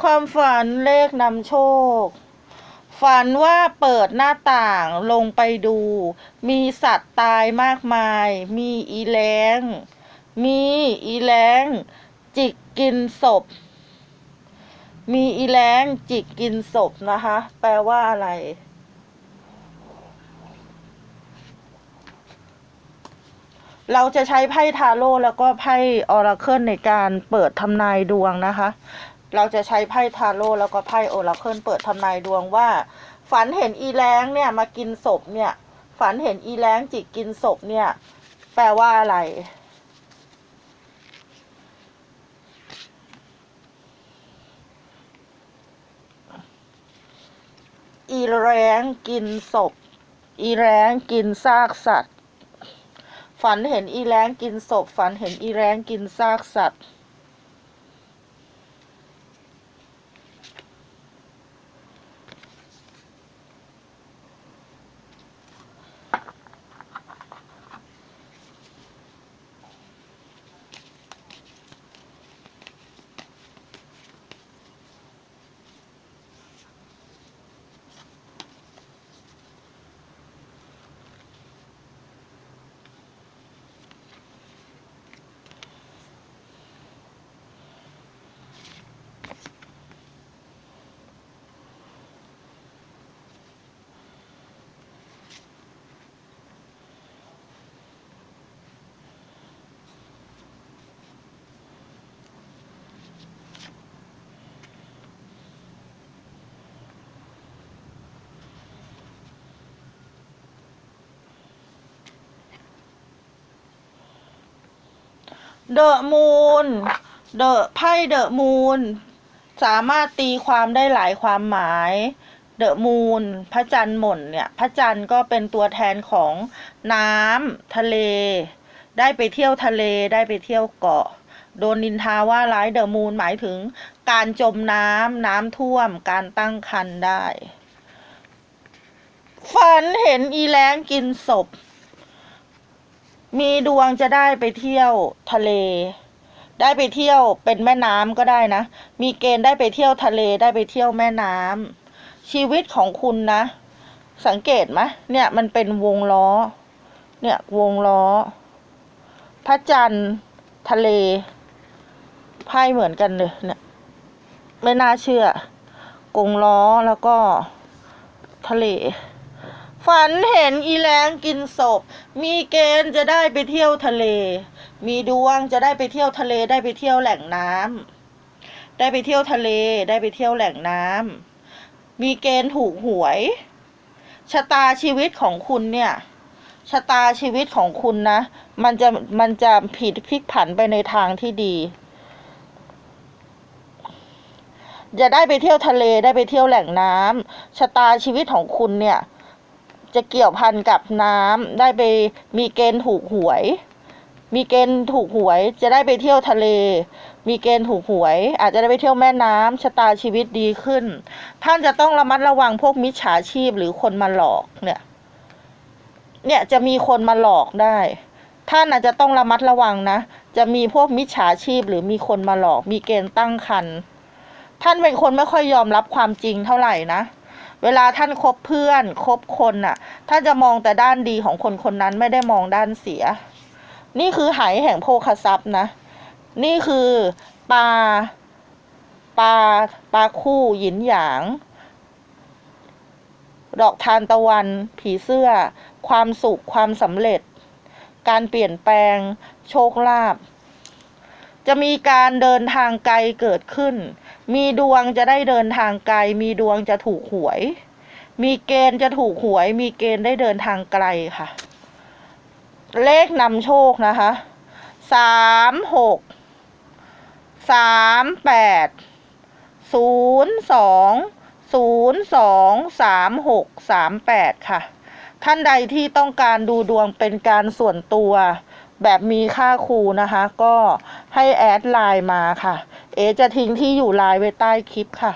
ความฝันเลขนำโชค ฝันว่าเปิดหน้าต่างลงไปดู มีสัตว์ตายมากมาย มีอีแรงมีอีแรงจิกกินศพ มีอีแรงจิกกินศพนะคะ แปลว่าอะไร เราจะใช้ไพ่ทาโร่แล้วก็ไพ่ออราเคิลในการเปิดทำนายดวงนะคะ เราจะใช้ไพ่ทาโร่แล้วก็ไพ่โอราเคิลเปิดทำนายดวงว่า ฝันเห็นอีแรงเนี่ยมากินศพเนี่ย ฝันเห็นอีแรงจิกกินศพเนี่ย แปลว่าอะไร อีแรงกินศพ อีแรงกินซากสัตว์ ฝันเห็นอีแรงกินศพ ฝันเห็นอีแรงกินซากสัตว์ เดอะมูนเดอะไพ่เดอะมูนสามารถตีความได้หลายความหมายเดอะมูนพระจันทร์หม่นเนี่ย พระจันทร์ก็เป็นตัวแทนของน้ำทะเล ได้ไปเที่ยวทะเลได้ไปเที่ยวเกาะ โดนนินทาว่าร้ายเดอะมูนหมายถึงการจมน้ำน้ำท่วมการตั้งคันได้ ฝันเห็นอีแล้งกินศพ มีดวงจะได้ไปเที่ยวทะเล ได้ไปเที่ยวเป็นแม่น้ำก็ได้นะ มีเกณฑ์ได้ไปเที่ยวทะเลได้ไปเที่ยวแม่น้ำชีวิตของคุณนะ สังเกตไหมเนี่ยมันเป็นวงล้อ เนี่ยวงล้อ พระจันทร์ทะเลไพ่เหมือนกันเลยเนี่ยไม่น่าเชื่อกงล้อแล้วก็ทะเล ฝันเห็นอีแรงกินศพ มีเกณฑ์จะได้ไปเที่ยวทะเล มีดวงจะได้ไปเที่ยวทะเล ได้ไปเที่ยวแหล่งน้ำได้ไปเที่ยวทะเล ได้ไปเที่ยวแหล่งน้ำมีเกณฑ์ถูกหวย ชะตาชีวิตของคุณเนี่ยชะตาชีวิตของคุณนะ มันจะมันจะผิดพลิกผันไปในทางที่ดี จะได้ไปเที่ยวทะเลได้ไปเที่ยวแหล่งน้ำชะตาชีวิตของคุณเนี่ย จะเกี่ยวพันกับน้ำได้ไปมีเกณฑ์ถูกหวย มีเกณฑ์ถูกหวย จะได้ไปเที่ยวทะเล มีเกณฑ์ถูกหวย อาจจะได้ไปเที่ยวแม่น้ำชะตาชีวิตดีขึ้น ท่านจะต้องระมัดระวังพวกมิจฉาชีพหรือคนมาหลอกเนี่ย เนี่ยจะมีคนมาหลอกได้ ท่านอาจจะต้องระมัดระวังนะ จะมีพวกมิจฉาชีพหรือมีคนมาหลอก มีเกณฑ์ตั้งครรภ์ท่านเป็นคนไม่ค่อยยอมรับความจริงเท่าไหร่นะ เวลาท่านคบเพื่อนคบคนน่ะ ท่านจะมองแต่ด้านดีของคนคนนั้นไม่ได้มองด้านเสีย นี่คือไหแห่งโภคทรัพย์นะ นี่คือปลาปลาปลาคู่หยินหยาง ดอกทานตะวัน ผีเสื้อ ความสุขความสำเร็จ การเปลี่ยนแปลง โชคลาภจะมีการเดินทางไกลเกิดขึ้น มีดวงจะได้เดินทางไกล มีดวงจะถูกหวย มีเกณฑ์จะถูกหวย มีเกณฑ์ได้เดินทางไกลค่ะ เลขนำโชคนะคะสามหกสามแปดศูนย์สองศูนย์สองสามหกสามแปดค่ะ ท่านใดที่ต้องการดูดวงเป็นการส่วนตัว แบบมีค่าครูนะคะ ก็ให้แอดไลน์มาค่ะ เอจะทิ้งที่อยู่ไลน์ไว้ใต้คลิปค่ะ